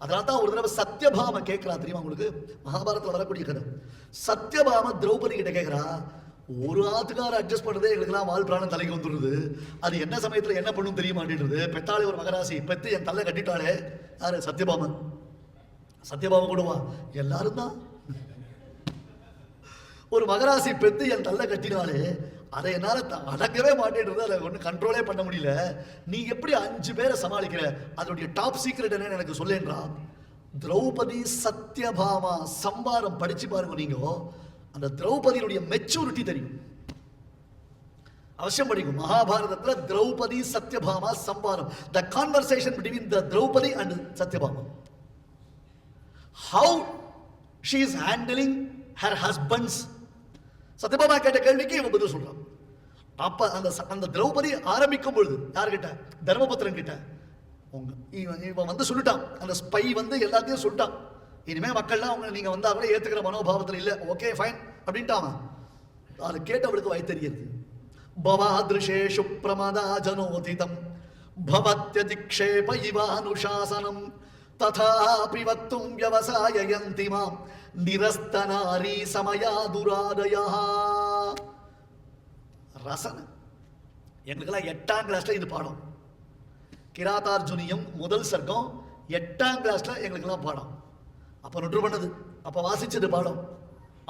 அதனால தான் ஒரு தடவை சத்யபாம கேட்கிறா தெரியுமா உங்களுக்கு? மகாபாரத்தில் வரக்கூடிய கதை. சத்யபாம திரௌபதி கிட்ட கேட்கிறா ஒரு ஆத்துக்கார அட்ஜஸ்ட் பண்ணுறதே எங்களுக்குலாம் வாழ் பிராணம் தலைக்கு வந்துடுது அது என்ன சமயத்தில் என்ன பண்ணும் தெரிய மாட்டேன்றது பெத்தாளே ஒரு மகராசி பெத்து என் தலை கட்டிட்டாளே. யாரு? சத்யபாமன் சத்யபாமன் கூடவா எல்லாரும் தான். ஒரு மகராசி பெத்து என் தள்ள கட்டினாலே அதை என்னால் அடக்கவே மாட்டேன்றது அதை ஒன்றும் கண்ட்ரோலே பண்ண முடியல. நீ எப்படி அஞ்சு பேரை சமாளிக்கிற? அதனுடைய டாப் சீக்ரெட் என்னன்னு எனக்கு சொல்லேன்றா. திரௌபதி சத்யபாமா சம்பாரம் படிச்சு பாருங்க நீங்க. அந்த திரௌபதியுடைய மெச்சூரிட்டி தெரியும். அவசியம் படிக்கும். மகாபாரதத்துல Draupadi Satyabhama sambaram. The conversation between the Draupadi and Satyabhama. How she is handling her husbands Satyabhama கேட்ட கேள்விக்கு இவன் பதில் சொல்றான். அப்ப அந்த அந்த திரௌபதி ஆரம்பிக்கும் பொழுது யார்கிட்ட? தர்மபுத்திரன் கிட்ட உங்க இவன் இவன் வந்து சொல்லிட்டான். அந்த ஸ்பை வந்து எல்லாத்தையும் சொல்லிட்டான். இனிமே மக்கள்லாம் அவங்க நீங்க வந்தா கூட ஏத்துக்கிற மனோபாவத்தில் இல்லை. ஓகே ஃபைன் அப்படின்ட்டான் அவன். அது கேட்டவளுக்கு வாய் தெரியுது. பவாதிருஷேஷு பிரமதா ஜனோதிதம். பவத்யதிக்ஷேப இவானுஷாசனம். ததாபி வக்தும் வியவசாயந்தி மாம். நிரஸ்தனாரி சமயா துராதயா ரசனை. எங்களுக்கெல்லாம் எட்டாம் கிளாஸ்ல இது பாடம். கிராதார்ஜுனியம் முதல் சர்க்கம் எட்டாம் கிளாஸ்ல எங்களுக்கெல்லாம் பாடம். அப்போ நொற்று பண்ணது அப்போ வாசிச்சது பாடம்.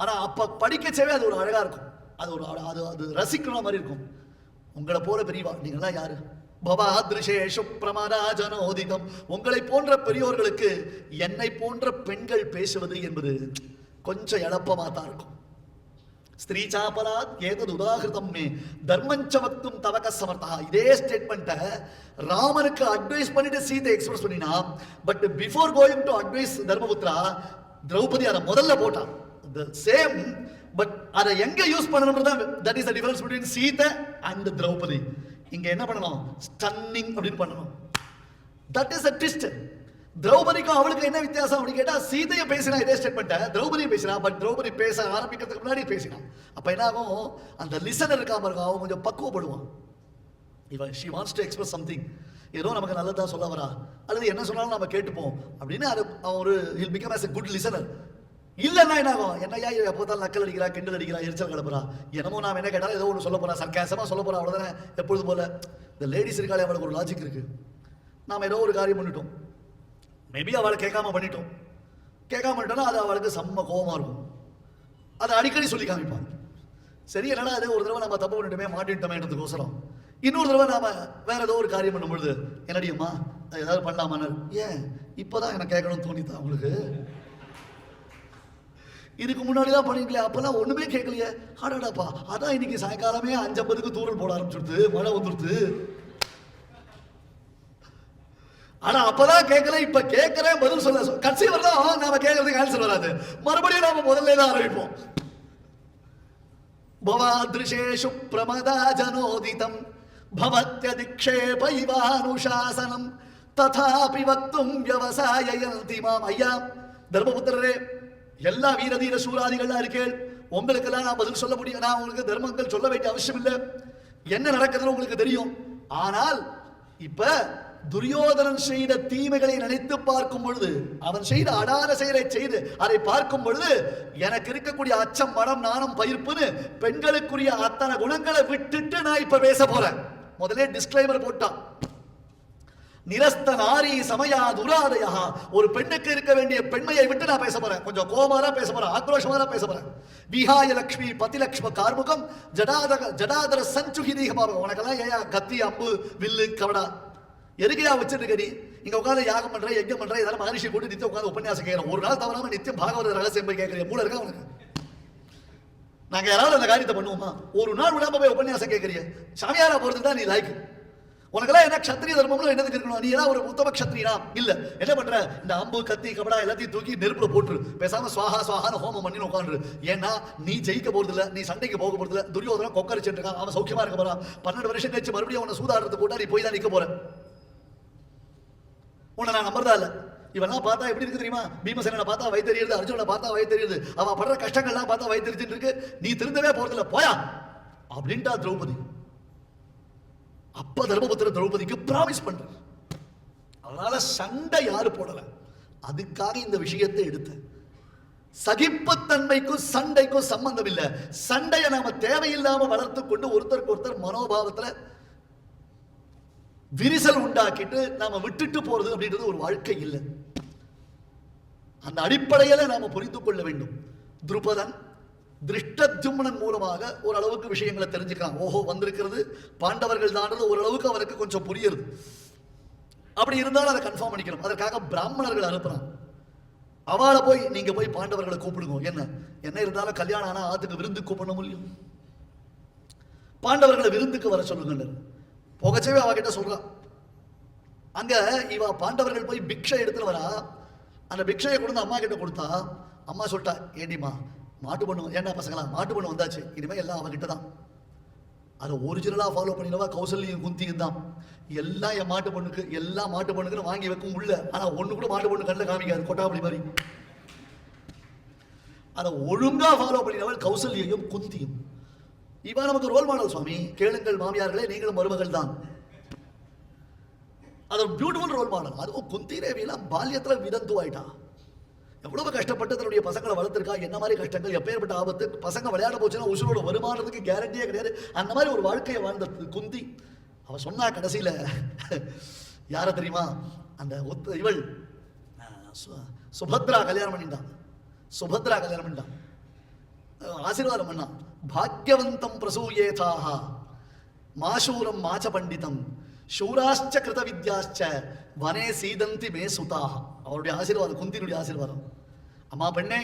ஆனால் அப்போ படிக்கச்சவே அது ஒரு அழகாக இருக்கும். அது ஒரு அது அது ரசிக்கிற மாதிரி இருக்கும். உங்களை போல பெரியவா நீங்களாம் யாரு? பவாதிருஷேஷு பிரமராஜனோதிதம் உங்களை போன்ற பெரியோர்களுக்கு என்னை போன்ற பெண்கள் பேசுவது என்பது கொஞ்சம் இழப்பமாக தான் இருக்கும். ஸ்திரீ ஏதது உதாகிருதம் மே. தர்மஞ்ச வக்தும் தவக சமர்த்தா இதே ஸ்டேட்மெண்ட்டை ராமனுக்கு அட்வைஸ் பண்ணிட்டு சீதை எக்ஸ்பிரஸ் பண்ணினா but before going to advice Dharmaputra Draupadi அதை முதல்ல போட்டான். த சேம் பட் அதை எங்க யூஸ் பண்ணணும் தான் that is the difference between Sita and Draupadi. இங்க என்ன பண்ணணும்? ஸ்டன்னிங் அப்படின்னு பண்ணணும். தட் இஸ் அ ட்விஸ்ட் திரௌபதிக்கும் அவளுக்கு என்ன வித்தியாசம் அப்படின்னு கேட்டா சீதையை பேசினா இதே ஸ்டேட்மெண்ட்டை திரௌபதியை பேசினா பட் திரௌபதி பேச ஆரம்பிக்கிறதுக்கு முன்னாடி பேசினான் அப்ப என்ன ஆகும்? அந்த லிசனர் இருக்காம இருக்கும் அவன் கொஞ்சம் பக்குவப்படுவான். இவன் she wants to express something ஏதோ நமக்கு நல்லதா சொல்ல வரா. அல்லது என்ன சொன்னாலும் நம்ம கேட்டுப்போம். அப்படின்னு அது அவன் ஒரு he'll become as a good listener இல்லைன்னா என்ன ஆகும்? என்னையா எப்போதான் நக்கல் அடிக்கிறா கிண்டல் அடிக்கிறா எரிச்சல் கிளப்புறா என்னமோ நாம் என்ன கேட்டாலும் ஏதோ ஒன்று சொல்ல போறா. சர்க்காசமாக சொல்ல போறா அவ்வளோதானே எப்பொழுது போல இந்த லேடிஸ் இருக்காளே அவளுக்கு ஒரு லாஜிக் இருக்கு. நாம் ஏதோ ஒரு காரியம் பண்ணிட்டோம். மேபி அவளை கேட்காம பண்ணிட்டோம். கேட்காம பண்ணிட்டோம்னா அது அவளுக்கு செம்ம கோபமாக இருக்கும். அதை அடிக்கடி சொல்லி காமிப்பாங்க. சரி என்னடா அது ஒரு தடவை நம்ம தப்பு பண்ணிட்டோமே மாட்டிட்டோமேன்றதுக்கோசரம் இன்னொரு தடவை நாம வேற ஏதோ ஒரு காரியம் பண்ணும் பொழுது என்னடியம்மா அது ஏதாவது பண்ணலாமான்னு ஏன்? இப்போதான் எனக்கு கேட்கணும்னு தோணித்தா உங்களுக்கு? இதுக்கு முன்னாடி தான் பண்ணிக்கலையே அப்பெல்லாம் ஒண்ணுமே கேட்கலையே. அடடாப்பா அதான் இன்னைக்கு சாயங்காலமே அஞ்சம்பதுக்கு தூரல் போட ஆரம்பிச்சுடுது மழை வந்துடுது ஆனா அப்பதான் கேட்கல இப்ப கேட்கிறேன் பதில் சொல்ல கடைசி வரலாம் நாம கேட்கறதுக்கு ஆன்சர் வராது. மறுபடியும் நாம முதல்ல தான் ஆரம்பிப்போம். பவாதிருஷேஷு பிரமதா ஜனோதிதம் பவத்யதிக்ஷேப இவானுஷாசனம் ததாபி வக்தும் விவசாயந்தி மாம். ஐயா தர்மபுத்திரரே எல்லா வீரதீர சூராதிகள்லாம் இருக்கேள் உங்களுக்கெல்லாம் நான் பதில் சொல்ல முடியும். நான் உங்களுக்கு தர்மங்கள் சொல்ல வேண்டிய அவசியம் இல்லை. என்ன நடக்குதுன்னு உங்களுக்கு தெரியும். ஆனால் இப்ப துரியோதனன் செய்த தீமைகளை நினைத்து பார்க்கும் பொழுது அவன் செய்த அடாத செயலை செய்து அதை பார்க்கும் பொழுது எனக்கு இருக்கக்கூடிய அச்சம் மனம் நாணம் பயிர்ப்புன்னு பெண்களுக்குரிய அத்தனை குணங்களை விட்டுட்டு நான் இப்ப பேச போறேன். முதலே டிஸ்க்ளைமர் போட்டான். நிரஸ்த நாரி சமயா துராதயா. ஒரு பெண்ணுக்கு இருக்க வேண்டிய பெண்மையை விட்டு நான் பேச போறேன். கொஞ்சம் கோபமா தான் பேச போறேன். ஆக்ரோஷமா தான் பேச போறேன். விஹாய லக்ஷ்மி பதிலக்ஷ்ம கார்முகம் ஜடாதக ஜடாதர சஞ்சுகிதீக பாருங்க உனக்கெல்லாம் ஏயா கத்தி அம்பு வில்லு கவடா. எதுக்கையா வச்சிருக்க நீ இங்க உட்காந்து யாகம் பண்ற யஜ்ஞம் பண்ற ஏதாவது மகரிஷி போட்டு நித்தியம் உட்காந்து உபன்யாசம் கேட்கிறோம். ஒரு நாள் தவறாம நித்தியம் பாகவத ரகசியம் போய் கேட்கறேன் மூளை இருக்கா உனக்கு? நாங்க யாராவது அந்த காரியத்தை பண்ணுவோமா? ஒரு நாள் விடாம போய் உபன்யாசம் கேட்கறிய. சாமியாரா போறதுக்கு தான் நீ லாய்க்கு உனக்கெல்லாம் என்ன கத்திரிய தர்மம்னு என்னதுக்கு இருக்கணும் நீ எல்லாம் ஒரு உத்தம கத்திரியா இல்ல என்ன பண்ற? இந்த அம்பு கத்தி கபடா எல்லாத்தையும் தூக்கி நெருப்புல போட்டுரு. பேசாம சுவாஹா சுவாகான ஹோமம் பண்ணி உட்காந்துரு. ஏன்னா நீ ஜெயிக்க போறது இல்ல நீ சண்டைக்கு போக போறது இல்ல துரியோதனம் கொக்கரிச்சுட்டு இருக்கான். அவன் சௌக்கியமா இருக்க போறான். பன்னெண்டு வருஷம் கழிச்சு மறுபடியும் அவனை சூதாடுறது போட்டா நீ போய் தான் நிக்க போற. உன்னை நான் நம்புறதா இல்லை. இவெல்லாம் பார்த்தா எப்படி இருக்கு தெரியுமா? பீமசேனனை பார்த்தா வயிறு தெரியுது அர்ஜுனனை பார்த்தா வயிறு தெரியுது. அவன் படுற கஷ்டங்கள்லாம் பார்த்தா வயிறு தெரிஞ்சுட்டு இருக்கு. நீ திருந்தவே போறதில்ல போயா! அப்படின்ட்டா திரௌபதி. அப்ப தர்மபுத்திர திரௌபதிக்கு ப்ராமிஸ் பண்ற அதனால சண்டை யாரு போடல. அதுக்காக இந்த விஷயத்தை எடுத்த. சகிப்புத்தன்மைக்கும் சண்டைக்கும் சம்பந்தம் இல்லை. சண்டையை நாம தேவையில்லாம வளர்த்து கொண்டு ஒருத்தருக்கு ஒருத்தர் மனோபாவத்துல விரிசல் உண்டாக்கிட்டு நாம விட்டுட்டு போறது அப்படின்றது ஒரு வாழ்க்கை இல்லை. அந்த அடிப்படையில நாம புரிந்து கொள்ள வேண்டும். துருபதன் திருஷ்டத்யும்னன் மூலமாக ஓரளவுக்கு விஷயங்களை தெரிஞ்சுக்கலாம் ஓஹோ வந்திருக்கிறது. பாண்டவர்கள் தானது ஓரளவுக்கு அவருக்கு கொஞ்சம் புரியுது. அப்படி இருந்தாலும் அதை கன்ஃபார்ம் பண்ணிக்கணும். அதற்காக பிராமணர்கள் அனுப்புறான். அவளை போய் நீங்க போய் பாண்டவர்களை கூப்பிடுங்க. என்ன? என்ன இருந்தாலும் கல்யாணம் ஆனா ஆத்துக்கு விருந்து கூப்பிட முடியும் பாண்டவர்களை விருந்துக்கு வர சொல்லுங்கன்னு புகச்சவே அவகிட்ட சொல்றான் அங்க இவ பாண்டவர்கள் போய் பிக்ஷை எடுத்துட்டு வரா. அந்த பிக்ஷையை கொண்டு அம்மா கிட்ட கொடுத்தா அம்மா சொல்லிட்டா ஏண்டிம்மா மாட்டு பொண்ணு ஏண்டா பசங்களா மாட்டு பொண்ணு வந்தாச்சு. இனிமே எல்லாம் அவகிட்ட தான். அதை ஒரிஜினலாக ஃபாலோ பண்ணினவா கௌசல்யம் குந்தியும் தான். எல்லாம் என் மாட்டு பொண்ணுக்கு எல்லா மாட்டு பொண்ணுக்குன்னு வாங்கி வைக்கும் உள்ள. ஆனால் ஒன்று கூட மாட்டு பொண்ணு கண்ணில் காமிக்காது கொட்டாப்படி மாதிரி. அதை ஒழுங்காக ஃபாலோ பண்ணினவள் கௌசல்யையும் குந்தியும். இவன் நமக்கு ரோல் மாடல் சுவாமி. கேளுங்கள் மாமியார்களே நீங்களும் மருமகள் தான் அது ஒரு பியூட்டிஃபுல் ரோல் மாடல் அதுவும் குந்தி தேவியெல்லாம் பால்யத்தில் விதந்து ஆயிட்டா எவ்வளவு கஷ்டப்பட்டு தன்னுடைய பசங்களை வளர்த்துருக்கா? என்ன மாதிரி கஷ்டங்கள்? எப்பேற்பட்ட ஆபத்து? பசங்க விளையாட போச்சுன்னா உசுரோட வருமானத்துக்கு கேரண்டியே கிடையாது. அந்த மாதிரி ஒரு வாழ்க்கையை வாழ்ந்த குந்தி. அவ சொன்னா கடைசியில யாரை தெரியுமா? அந்த ஒத்து இவள் சுபத்ரா கல்யாணம் பண்ணிட்டான். சுபத்ரா கல்யாணம் பண்ணிட்டான். ஆசீர்வாதம் பண்ணான். பாக்யவந்தம் பிரசூயேதாக மாசூரம் மாச்ச பண்டிதம் சூராஷ்ச கிருத வித்யாச்ச வனே சீதந்தி மே சுதாக அவருடைய ஆசீர்வாதம் குந்தினுடைய ஆசீர்வாதம். அம்மா பெண்ணே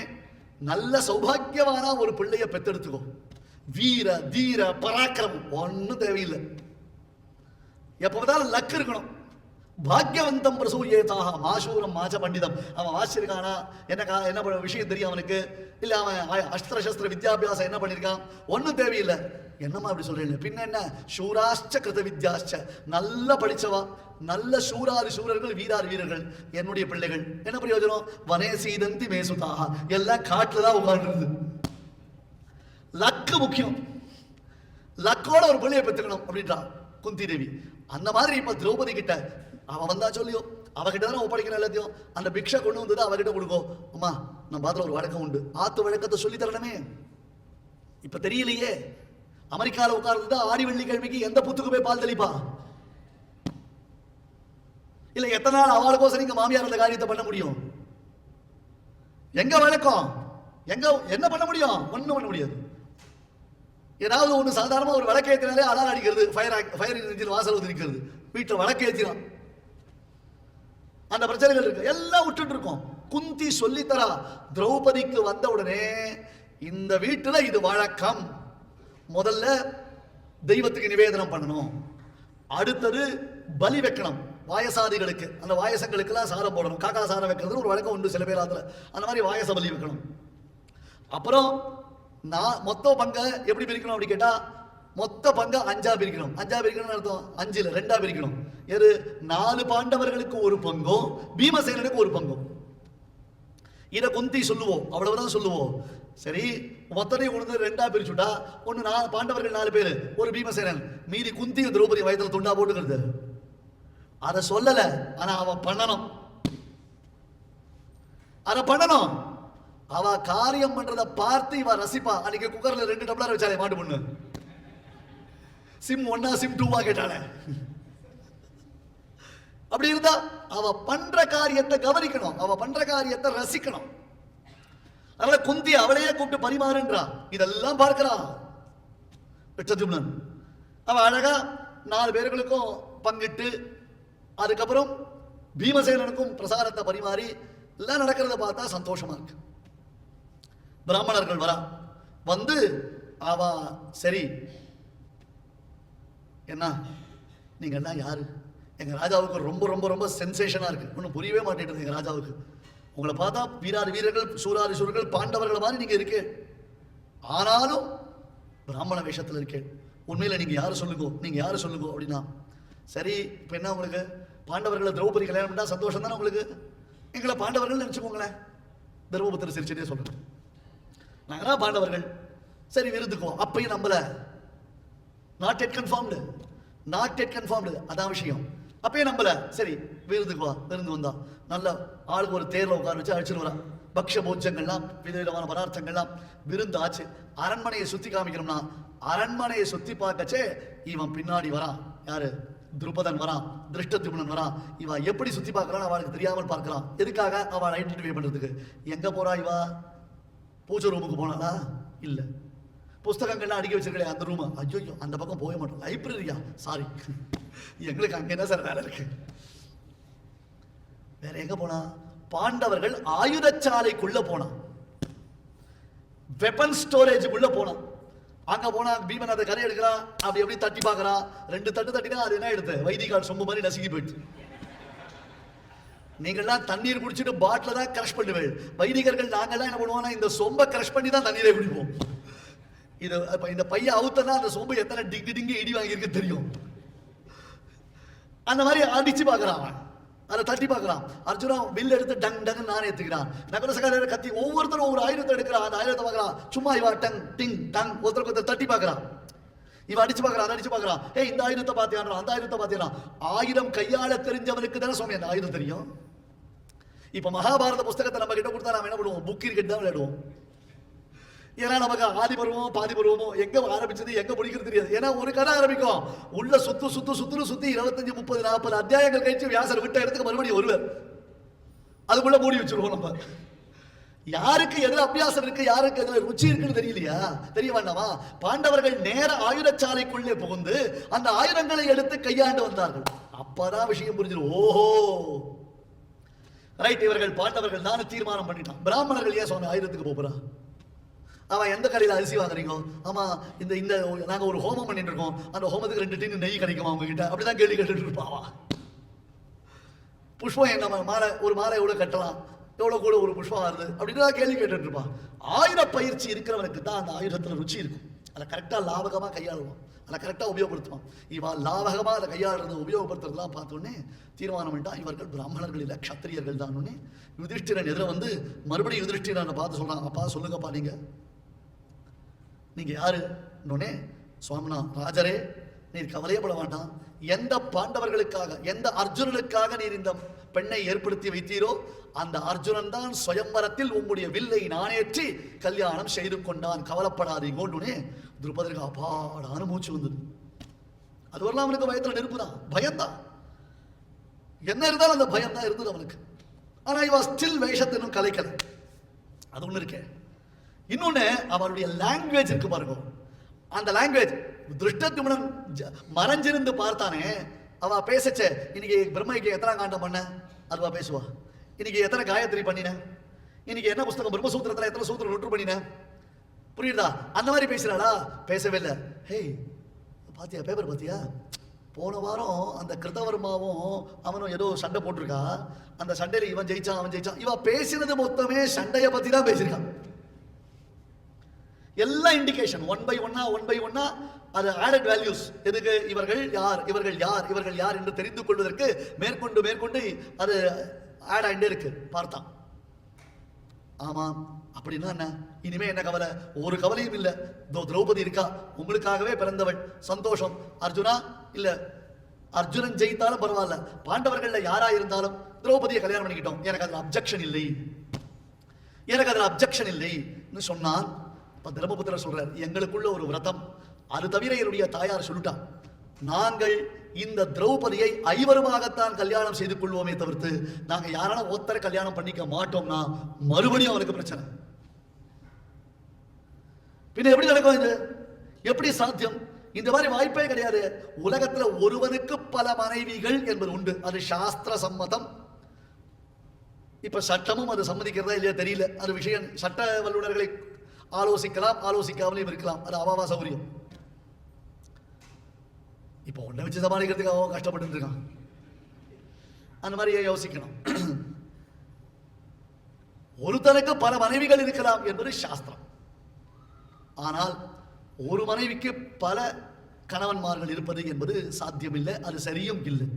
நல்ல சௌபாகியவானா ஒரு பிள்ளைய பெத்தெடுத்துக்கோ வீர தீர பராக்கிரமம் ஒன்றும் தேவையில்லை. எப்போ பார்த்தாலும் லக் இருக்கணும். பாக்யவந்தம் பிரசூயேதாக மாசூரம் மாச்ச பண்டிதம் அவன் வாசிச்சிருக்கானா என்ன என்ன பண்ண விஷயம் தெரியும் அவனுக்கு? இல்ல அவன் அஸ்திர சஸ்திர வித்யாபியாசம் என்ன பண்ணியிருக்கான் ஒன்றும் தேவையில்லை. என்னம்மா அப்படி சொல்றீங்க பின்ன என்ன? சூராஷ்ட கிருத வித்யாஷ்ச. நல்ல படிச்சவா. நல்ல சூராறு சூரர்கள் வீராறு வீரர்கள். என்னுடைய பிள்ளைகள். என்ன பிரயோஜனம்? வனே சீதந்தி மேசுதாக எல்லாம் காட்டில் தான் உட்காந்துருது லக்கு முக்கியம். லக்கோட ஒரு பிள்ளையை பெற்றுக்கணும் அப்படின்றான் குந்தி தேவி அந்த மாதிரி இப்ப திரௌபதி கிட்ட அவன் வந்தா சொல்லியோ அவகிட்ட தானே ஒப்படைக்கணும் எல்லாத்தையும். அந்த பிக்ஷை கொண்டு வந்தது அவகிட்ட கொடுக்கும் அம்மா நம்ம பாத்துல ஒரு வழக்கம் உண்டு. ஆத்து வழக்கத்தை சொல்லி தரணுமே. இப்ப தெரியலையே. அமெரிக்கால உட்கார்ந்து ஆடி வெள்ளிக்கிழமைக்கு எந்த புத்துக்கு போய் பால் தெளிப்பா? இல்ல எத்தனை நாள் அவளுக்கோசரம் நீங்க மாமியார் அந்த காரியத்தை பண்ண முடியும்? எங்க வழக்கம்? எங்க என்ன பண்ண முடியும்? ஒன்றும் பண்ண முடியாது. ஏதாவது ஒன்று சாதாரணமாக ஒரு விளக்கு அலாரம் அடிக்கிறது ஃபயர் ஃபயர் இன்ஜின் வாசல் வந்து நிற்கிறது வீட்டில் விளக்கு அந்த பிரச்சனைகள் இருக்கு. எல்லாம் விட்டுட்டு இருக்கோம். குந்தி சொல்லித்தரா. திரௌபதிக்கு வந்த உடனே இந்த வீட்டில் இது வழக்கம். முதல்ல தெய்வத்துக்கு நிவேதனம் பண்ணணும். அடுத்தது பலி வைக்கணும். வாயசாதிகளுக்கு. அந்த வாயசங்களுக்கெல்லாம் சாரம் போடணும். காக்கா சாரம் வைக்கிறது ஒரு வழக்கம் உண்டு சில பேர் அதுல. அந்த மாதிரி வாயச பலி வைக்கணும். அப்புறம் நான் மொத்த பங்கை எப்படி பிரிக்கணும் அப்படி கேட்டால் மொத்த பங்கை அஞ்சா பிரிக்கணும். அஞ்சா பிரிக்கணும்னு அர்த்தம் அஞ்சுல ரெண்டா பிரிக்கணும். எது நாலு பாண்டவர்களுக்கு ஒரு பங்கும் பீமசேனனுக்கு ஒரு பங்கும். இதை குந்தி சொல்லுவோம் அவ்வளவுதான் சொல்லுவோம். சரி மொத்தத்தையும் கொண்டு ரெண்டா பிரிச்சுட்டா ஒன்று நாலு பாண்டவர்கள் நாலு பேர் ஒரு பீமசேனன். மீதி குந்தி திரௌபதி வயதுல துண்டா போட்டுக்கிறது. அதை சொல்லல ஆனா அவன் பண்ணணும். அதை பண்ணணும். அவ காரியம் பண்றத பார்த்து இவ ரசிப்பா. அன்னைக்கு குக்கர்ல ரெண்டு டம்ளர் வச்சாலே மாட்டு பொண்ணு. சிம் ஒன்னா சிம் டூவா கேட்டாள அப்படி இருந்தா அவ பண்ற காரியத்தை கவனிக்கணும். அவ பண்ற காரியத்தை ரசிக்கணும். அதனால குந்தி அவளையே கூப்பிட்டு பரிமாறுன்றா. இதெல்லாம் பார்க்கிறான். விட்டஜும்னன் அவன் அழகா நாலு பேர்களுக்கும் பங்கிட்டு அதுக்கப்புறம் பீமசேனனுக்கும் பிரசாரத்தை பரிமாறி எல்லாம் நடக்கிறத பார்த்தா சந்தோஷமா இருக்கு. பிராமணர்கள் வரா. வந்து அவ சரி என்ன நீங்கள் எல்லாம் யார்? எங்கள் ராஜாவுக்கு ரொம்ப ரொம்ப ரொம்ப சென்சேஷனாக இருக்குது ஒன்றும் புரியவே மாட்டேங்குது எங்கள் ராஜாவுக்கு. உங்களை பார்த்தா வீராறு வீரர்கள் சூராரி சூரர்கள் பாண்டவர்கள் மாதிரி நீங்கள் இருக்கே. ஆனாலும் பிராமண வேஷத்தில் இருக்கேன் உண்மையில் நீங்கள் யார் சொல்லுங்கோ? நீங்கள் யார் சொல்லுங்கோ அப்படின்னா சரி இப்போ என்ன உங்களுக்கு? பாண்டவர்களை திரௌபதி கல்யாணம் பண்ணால் சந்தோஷம் தானே உங்களுக்கு? எங்களை பாண்டவர்கள் நினச்சிக்கோங்களேன். தர்மபுத்திர சிரிச்சுட்டே சொல்லுங்கள் நாங்க தான் பாண்டவர்கள். சரி விருந்துக்குவோம். அப்பயும் நம்பல. Not yet confirmed not yet confirmed அதான் விஷயம். அப்பயே நம்பல சரி விருந்துக்கு வா விருந்து வந்தா. நல்ல ஆளுக்கு ஒரு தேர்ல உட்கார வச்சு அழைச்சிட்டு வரான் பக்ஷ போஜங்கள்லாம் விதவிதமான பதார்த்தங்கள்லாம் விருந்து ஆச்சு அரண்மனையை சுத்தி காமிக்கணும்னா அரண்மனையை சுத்தி பார்க்கச்சே இவன் பின்னாடி வரான். யாரு? துருபதன் வரான். திருஷ்டத்யுமனன் வரான். இவன் எப்படி சுத்தி பார்க்கறான் அவளுக்கு தெரியாமல் பார்க்கறான். எதுக்காக அவள் ஐடென்டிஃபை பண்றதுக்கு? எங்க போறா இவா? பூஜை ரூமுக்கு போனாளா? இல்லை. புஸ்தகங்கள்லாம் அடுக்கி வச்சிருக்கே அந்த ரூம் ஐயோ அந்த பக்கம் போக மாட்டோம். லைப்ரரியா சாரி எங்களுக்கு அங்கே என்ன சார் வேலை இருக்கு? வேற எங்க போனா? பாண்டவர்கள் ஆயுதச்சாலைக்குள்ள போனான். வெப்பன் ஸ்டோரேஜுக்குள்ள போனான். அங்க போனா பீமன் அதை கரை எடுக்கிறான் அப்படி எப்படி தட்டி பார்க்கறான் ரெண்டு தட்டு தட்டினா அது என்ன எடுத்து? வைதிகால் சொம்பு மாதிரி நசுங்கி போயிடுச்சு. நீங்கள்லாம் தண்ணீர் குடிச்சிட்டு பாட்டில தான் கிரஷ் பண்ணுவேன். வைதிகர்கள் நாங்கெல்லாம் என்ன பண்ணுவோம்னா இந்த சொம்பை கிரஷ் பண்ணி தான் தண்ணீரை குடிப்போம். இது இந்த பையன் அவுத்தனா அந்த சொம்பு எத்தனை டிங்கு டிங்கு இடி வாங்கியிருக்கு தெரியும். அந்த மாதிரி அடிச்சு பார்க்குறான் அவன். அதை தட்டி பார்க்கலாம் அர்ஜுனா வில் எடுத்து டங் டங் நான் ஏத்துக்கிறான் நகரசகாரர் கத்தி ஒவ்வொருத்தரும் ஒரு ஆயுதத்தை எடுக்கிறான். அந்த ஆயுதத்தை பார்க்கலாம் சும்மா இவா டங் டிங் டங் ஒருத்தருக்கு ஒருத்தர் தட்டி பார்க்கறான். இவன் அடிச்சு பார்க்கறான் அடிச்சு பார்க்கறான். ஏ இந்த ஆயுதத்தை பார்த்தியான் அந்த ஆயுதத்தை பாத்தியான் ஆயுதம் கையாள தெரிஞ்சவனுக்கு தானே சுவாமி அந்த ஆயுதம் தெரியும்? இப்ப மகாபாரத புஸ்தகத்தை நம்ம கிட்ட கொடுத்தா நாம என்ன பண்ணுவோம்? புக் கிரிக்கெட் தான் விளையாடுவோம். ஏன்னா நமக்கு ஆதி பருவமோ பாதி பருவமோ எங்க ஆரம்பிச்சது எங்க முடிக்கிறது தெரியாது. ஏன்னா ஒரு கதை ஆரம்பிக்கும். உள்ள சுத்து சுத்து சுத்துன்னு சுத்தி இருபத்தஞ்சு முப்பது நாற்பது அத்தியாயங்கள் கழிச்சு வியாசர் விட்ட இடத்துக்கு மறுபடியும் வருவார். அதுக்குள்ள மூடி வச்சிருவோம் நம்ம. யாருக்கு எதுல அபியாசம் இருக்கு யாருக்கு எதுல ருச்சி இருக்குன்னு தெரியலையா? தெரிய வேண்டாமா? பாண்டவர்கள் நேர ஆயுதச்சாலைக்குள்ளே புகுந்து அந்த ஆயுதங்களை எடுத்து கையாண்டு வந்தார்கள். அப்பதான் விஷயம் புரிஞ்சிடும். ஓஹோ! ரைட் இவர்கள் பாண்டவர்கள் தானே தீர்மானம் பண்ணிட்டான். பிராமணர்கள் ஏன் சொன்ன ஆயுதத்துக்கு போறா? அவன் எந்த கடையில் அரிசி வாங்குறீங்க? ஆமாம் இந்த இந்த நாங்கள் ஒரு ஹோமம் பண்ணிட்டு இருக்கோம் அந்த ஹோமத்துக்கு ரெண்டு டீன் நெய் கிடைக்குமா உங்ககிட்ட? அப்படி தான் கேள்வி கேட்டுட்டு இருப்பாவா புஷ்பம் என்ன மாலை ஒரு மாலை எவ்வளோ கட்டலாம்? எவ்வளோ கூட ஒரு புஷ்பம் வருது? அப்படின்னு தான் கேள்வி கேட்டுட்டு இருப்பான் ஆயுத பயிற்சி இருக்கிறவனுக்கு தான் அந்த ஆயுதத்தில் ருச்சி இருக்கும். அதை கரெக்டாக லாபகமாக கையாளுவான். அதை கரெக்டாக உபயோகப்படுத்துவான். இவன் லாபகமாக அதை கையாளுறது உபயோகப்படுத்துறதுலாம் பார்த்தோன்னே தீர்மானம் பண்ணிட்டான். இவர்கள் பிராமணர்கள் இல்லை க்ஷத்திரியர்கள் தான் உடனே யுதிஷ்டிரன் எதிர வந்து மறுபடியும் யுதிஷ்டிரனை பார்த்து சொல்கிறான் அப்பா சொல்லுங்கப்பா நீங்கள் நீங்கள் யார்? இன்னொன்னே சுவாமினா ராஜரே நீர் கவலையப்பட வேண்டாம். எந்த பாண்டவர்களுக்காக எந்த அர்ஜுனனுக்காக நீர் இந்த பெண்ணை ஏற்படுத்தி வைத்தீரோ அந்த அர்ஜுனன் தான் சுயம்பரத்தில் உங்களுடைய வில்லை நானேற்றி கல்யாணம் செய்து கொண்டான். கவலைப்படாதீங்கோண்டுனே துருபதற்கு அப்பாடான மூச்சு வந்தது. அது வரலாம் அவனுக்கு பயத்தில் நெருப்பு தான். பயம்தான். என்ன இருந்தாலும் அந்த பயம் தான் இருந்தது அவனுக்கு. ஆனால் இவ ஸ்டில் வேஷத்தினும் கலைக்கலை கலைக்கல. அது ஒன்று இருக்கே. இன்னொன்னு அவருடைய லாங்குவேஜ் இருக்கு பாருங்க. அந்த லாங்குவேஜ் திருஷ்டத்துமணன் ஜ- மறைஞ்சிருந்து பார்த்தானே அவ பேசச்சே இன்னைக்கு பிரம்மைக்கு எத்தனை காண்டம் பண்ண? அதுவா பேசுவா. இன்னைக்கு எத்தனை காயத்ரி பண்ணின? இன்னைக்கு என்ன புஸ்தகம்? பிரம்மசூத்திரத்துல எத்தனை சூத்திரம் நொட்டு பண்ணின? புரியுதா? அந்த மாதிரி பேசுறாளா? பேசவே இல்லை. ஹேய் பாத்தியா பேப்பர் பாத்தியா? போன வாரம் அந்த கிருதவர்மாவும் அவனும் ஏதோ சண்டை போட்டிருக்கா. அந்த சண்டையில இவன் ஜெயிச்சான் அவன் ஜெயிச்சான். இவன் பேசினது மொத்தமே சண்டையை பத்தி தான் பேசியிருக்கான் எல்லா இண்டிகேஷன் ஒன் பை ஒன்னா ஒன் பை ஒன்னா அது ஆடட் வேல்யூஸ் எதுக்கு? இவர்கள் யார்? இவர்கள் யார்? இவர்கள் யார் என்று தெரிந்து கொள்வதற்கு மேற்கொண்டு மேற்கொண்டு அது ஆட் ஆகிட்டே இருக்கு. பார்த்தான். ஆமாம். அப்படின்னா என்ன? இனிமே என்ன கவலை? ஒரு கவலையும் இல்லை. தோ திரௌபதி இருக்கா? உங்களுக்காகவே பிறந்தவள். சந்தோஷம். அர்ஜுனா? இல்லை. அர்ஜுனன் ஜெயித்தாலும் பரவாயில்ல. பாண்டவர்கள்ல யாரா இருந்தாலும் திரௌபதியை கல்யாணம் பண்ணிக்கிட்டோம். எனக்கு அதில் அப்ஜெக்ஷன் இல்லை. எனக்கு அதில் அப்ஜெக்ஷன் இல்லைன்னு சொன்னான் இப்ப தர்மபுத்திரர் சொல்றார் எங்களுக்குள்ள ஒரு விரதம். அது தவிர என்னுடைய தாயார் சொல்லிட்டான் நாங்கள் இந்த திரௌபதியை ஐவருமாகத்தான் கல்யாணம் செய்து கொள்வோமே தவிர்த்து நாங்க யாரால ஒருத்தரை கல்யாணம் பண்ணிக்க மாட்டோம்னா மறுபடியும் அவனுக்கு பிரச்சனை. பின்ன எப்படி நடக்கும் இது? எப்படி சாத்தியம்? இந்த மாதிரி வாய்ப்பே கிடையாது. உலகத்துல ஒருவனுக்கு பல மனைவிகள் என்பது உண்டு. அது சாஸ்திர சம்மதம். இப்ப சட்டமும் அது சம்மதிக்கிறதா இல்லையா தெரியல. அது விஷயம். சட்ட வல்லுநர்களை ஆலோசிக்கலாம் ஆலோசிக்காமலேயும் இருக்கலாம். அது அவாவா சௌகரியம். இப்போ ஒன்றை வச்சு சமாளிக்கிறதுக்கு அவன் கஷ்டப்பட்டு இருக்கான். அந்த மாதிரி யோசிக்கணும்? ஒருத்தனுக்கு பல மனைவிகள் இருக்கலாம் என்பது சாஸ்திரம். ஆனால் ஒரு மனைவிக்கு பல கணவன்மார்கள் இருப்பது என்பது சாத்தியமில்லை அது சரியும் இல்லை.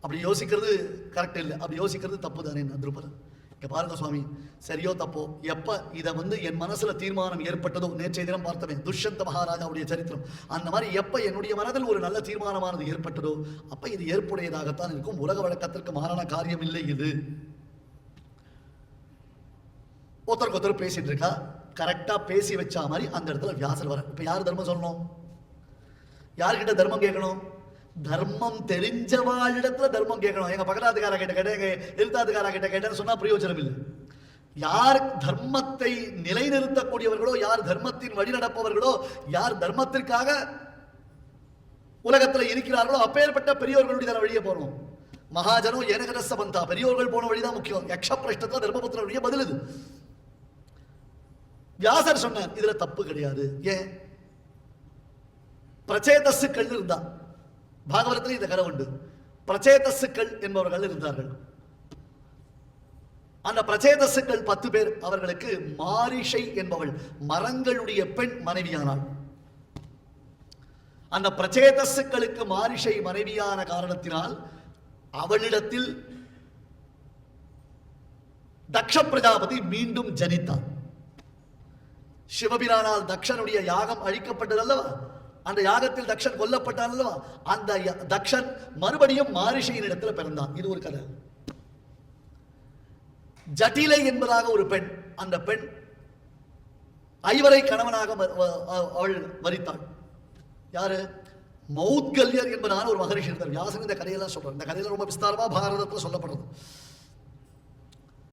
அப்படி யோசிக்கிறது கரெக்ட் இல்லை. அப்படி யோசிக்கிறது தப்பு தானே திருப்பதன் இங்கே பாருங்க சுவாமி. சரியோ தப்போ? எப்போ இதை வந்து என் மனசில் தீர்மானம் ஏற்பட்டதோ? நேற்றைய தினம் பார்த்தவன் துஷ்யந்த மகாராஜாவுடைய சரித்திரம். அந்த மாதிரி எப்போ என்னுடைய மனதில் ஒரு நல்ல தீர்மானமானது ஏற்பட்டதோ அப்போ இது ஏற்புடையதாகத்தான் இருக்கும். உலக வழக்கத்திற்கு மாறான காரியம் இல்லை இது. ஒருத்தருக்கு ஒருத்தர் பேசிட்டு இருக்கா? கரெக்டாக பேசி வச்சா மாதிரி அந்த இடத்துல வியாசர் வர இப்போ யார் தர்மம் சொல்லணும்? யார்கிட்ட தர்மம் கேட்கணும்? தர்மம் தெரிஞ்சவாளிடத்துல தர்மம் கேட்கணும். எங்க பக்கத்தாத்துக்கார கிட்ட கேட்டேன் எங்க எழுத்தாத்துக்கார கிட்ட கேட்டேன்னு சொன்னா பிரயோஜனம் இல்லை. யார் தர்மத்தை நிலைநிறுத்தக்கூடியவர்களோ யார் தர்மத்தின் வழி நடப்பவர்களோ யார் தர்மத்திற்காக உலகத்துல இருக்கிறார்களோ அப்பேற்பட்ட பெரியோர்களுடைய வழியே போறோம். மகாஜனோ ஏனகரச பந்தா. பெரியோர்கள் போன வழிதான் முக்கியம். யக்ஷ பிரஷ்டத்துல தர்மபுத்திரனுடைய வழியே பதில் இது வியாசர் சொன்னார் இதுல தப்பு கிடையாது. ஏன்? பிரச்சேதசு கல் இருந்தான் பாகவதத்தில் இந்த கதை உண்டு. பிரச்சேதசுக்கள் என்பவர்கள் இருந்தார்கள். அந்த பிரச்சேதசுக்கள் பத்து பேர் அவர்களுக்கு மாரிஷை என்பவள் மரங்களுடைய பெண் மனைவியானாள். அந்த பிரச்சேதசுக்களுக்கு மாரிஷை மனைவியான காரணத்தினால் அவளிடத்தில் தக்ஷ பிரஜாபதி மீண்டும் ஜனித்தான் சிவபிரானால் தக்ஷனுடைய யாகம் அழிக்கப்பட்டதல்லவா? அல்லவா அந்த யாகத்தில் தக்ஷன் கொல்லப்பட்டான் அல்லவா அந்த தக்ஷன் மறுபடியும் மாரிஷையின் இடத்துல பிறந்தான். இது ஒரு கதை. ஜட்டிலை என்பதாக ஒரு பெண் அந்த பெண் ஐவரை கணவனாக அவள் வரித்தாள் யாரு? மௌத்கல்யர் என்பதான ஒரு மகரிஷி இருந்தார். வியாசன் இந்த கதையெல்லாம் சொல்றார். இந்த கதையில ரொம்ப விஸ்தாரமா பாரதத்துல சொல்லப்படுறது.